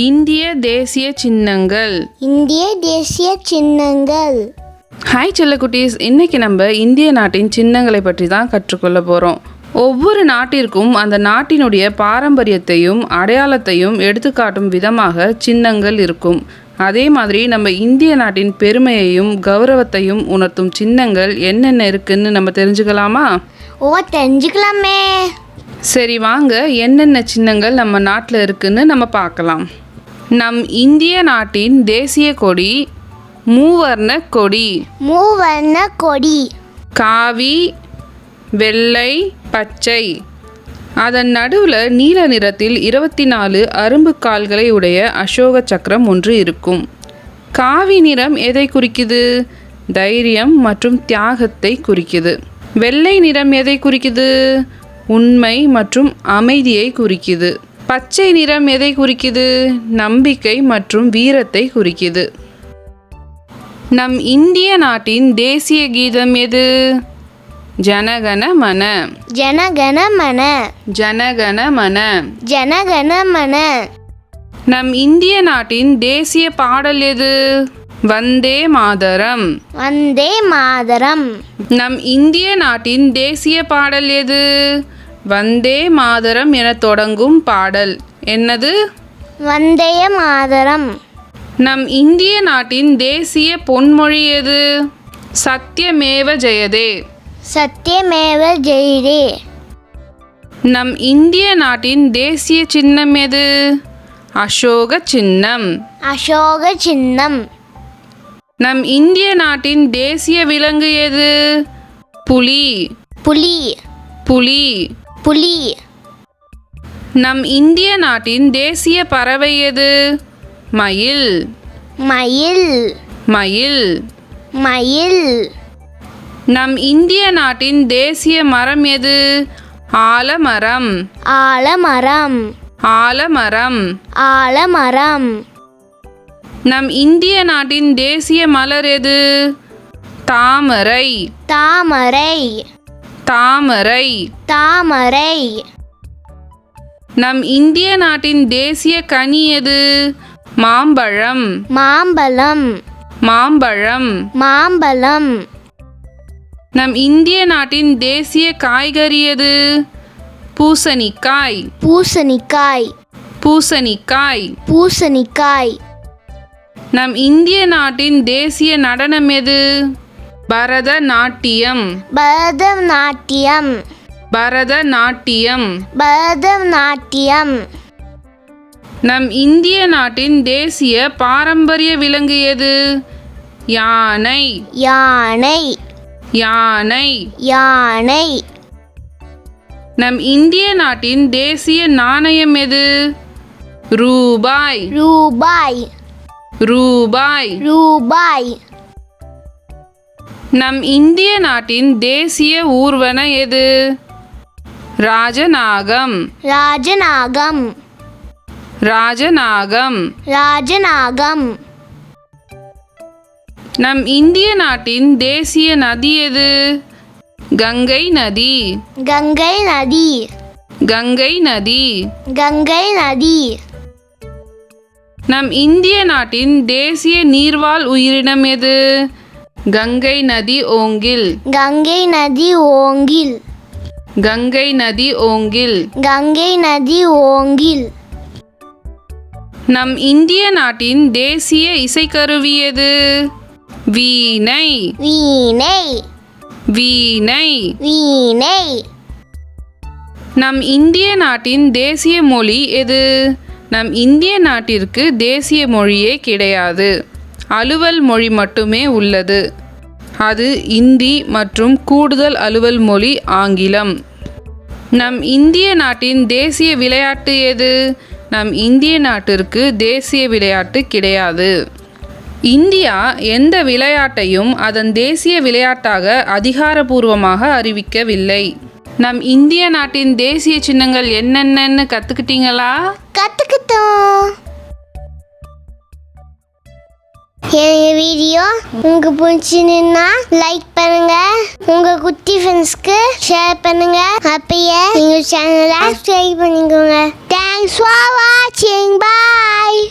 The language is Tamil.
இந்திய தேசிய சின்னங்கள். இந்திய தேசிய சின்னங்கள். ஹாய் செல்லக்குட்டீஸ் இன்னைக்கு நம்ம இந்திய நாட்டின் சின்னங்களை பற்றி தான் கற்றுக்கொள்ள போகிறோம் ஒவ்வொரு நாட்டிற்கும் அந்த நாட்டினுடைய பாரம்பரியத்தையும் அடையாளத்தையும் எடுத்துக்காட்டும் விதமாக சின்னங்கள் இருக்கும். அதே மாதிரி நம்ம இந்திய நாட்டின் பெருமையையும் கௌரவத்தையும் உணர்த்தும் சின்னங்கள் என்னென்ன இருக்குன்னு நம்ம தெரிஞ்சுக்கலாமா? ஓ தெரிஞ்சுக்கலாமே. சரி வாங்க என்னென்ன சின்னங்கள் நம்ம நாட்டில் இருக்குன்னு நம்ம பார்க்கலாம். நம் இந்திய நாட்டின் தேசிய கொடி மூவர்ண கொடி. மூவர்ண கொடி. காவி வெள்ளை பச்சை. அதன் நடுவில் நீல நிறத்தில் இருபத்தி நாலு அரும்பு கால்களை உடைய அசோக சக்கரம் ஒன்று இருக்கும். காவி நிறம் எதை குறிக்குது? தைரியம் மற்றும் தியாகத்தை குறிக்குது. வெள்ளை நிறம் எதை குறிக்குது? உண்மை மற்றும் அமைதியை குறிக்குது. பச்சை நிறம் எதை குறிக்குது? நம்பிக்கை மற்றும் வீரத்தை குறிக்குது. நம் இந்திய நாட்டின் தேசிய கீதம் எது? ஜனகன மன. ஜனகண மன. ஜனகன மன. ஜனகண மன. நம் இந்திய நாட்டின் தேசிய பாடல் எது? வந்தே மாதரம். வந்தே மாதரம். நம் இந்திய நாட்டின் தேசிய பாடல் எது? வந்தே மாதரம் என தொடங்கும் பாடல். என்னது? வந்தே மாதரம். நம் இந்திய நாட்டின் தேசிய பொன்மொழி எது? சத்தியமேவ ஜெயதே. சத்தியமேவ ஜெயதே. நம் இந்திய நாட்டின் தேசிய சின்னம் எது? அசோக சின்னம். அசோக சின்னம். நம் இந்திய நாட்டின் தேசிய விலங்கு எது? புலி. புலி. புலி. புலி. நம் இந்திய நாட்டின் தேசிய பறவை எது? மயில். மயில். மயில். மயில். நம் இந்திய நாட்டின் தேசிய மரம் எது? ஆலமரம். ஆலமரம். ஆலமரம். ஆலமரம். நம் இந்திய நாட்டின் தேசிய மலர் எது? தாமரை. தாமரை. தாமரை. தாமரை. நம் இந்திய நாட்டின் தேசிய கனி எது? மாம்பழம். மாம்பழம். மாம்பழம். மாம்பழம். நம் இந்திய நாட்டின் தேசிய காய்கறி எது? பூசணிக்காய். பூசணிக்காய். பூசணிக்காய். பூசணிக்காய். நம் இந்திய நாட்டின் தேசிய நடனம் எது? பரதநாட்டியம். பரதநாட்டியம். பரதநாட்டியம். பரதநாட்டியம். நம் இந்திய நாட்டின் தேசிய பாரம்பரிய விலங்கு எது? யானை. யானை. யானை. யானை. நம் இந்திய நாட்டின் தேசிய நாணயம் எது? ரூபாய். ரூபாய். ரூபாய். ரூபாய். நம் இந்திய நாட்டின் தேசிய ஊர்வன எது? ராஜநாகம். ராஜநாகம். ராஜநாகம். ராஜநாகம். நம் இந்திய நாட்டின் தேசிய நதி எது? கங்கை நதி. கங்கை நதி. கங்கை நதி. கங்கை நதி. நம் இந்திய நாட்டின் தேசிய நீர்வாழ் உயிரினம் எது? கங்கை நதி ஓங்கில். கங்கை நதி ஓங்கில். கங்கை நதி ஓங்கில். கங்கை நதி ஓங்கில். நம் இந்திய நாட்டின் தேசிய இசைக்கருவி எது வீணை. வீணை. வீணை. வீணை. நம் இந்திய நாட்டின் தேசிய மொழி எது? நம் இந்திய நாட்டிற்கு தேசிய மொழியே கிடையாது. அலுவல் மொழி மட்டுமே உள்ளது. அது இந்தி மற்றும் கூடுதல் அலுவல் மொழி ஆங்கிலம். நம் இந்திய நாட்டின் தேசிய விளையாட்டு எது? நம் இந்திய நாட்டிற்கு தேசிய விளையாட்டு கிடையாது. இந்தியா எந்த விளையாட்டையும் அதன் தேசிய விளையாட்டாக அதிகாரபூர்வமாக அறிவிக்கவில்லை. நம் இந்திய நாட்டின் தேசிய சின்னங்கள் என்னென்னன்னு கத்துக்கிட்டீங்களா? கத்துக்கிட்டோம். எங்க வீடியோ உங்க பிடிச்சிருந்தா லைக் பண்ணுங்க. உங்க குட்டி ஃப்ரெண்ட்ஸ்க்கு ஷேர் பண்ணுங்க. அப்பயே எங்கள் சேனலை சப்ஸ்கிரைப் பண்ணிக்கோங்க. தேங்க்ஸ் ஃபார் வாட்சிங் பாய்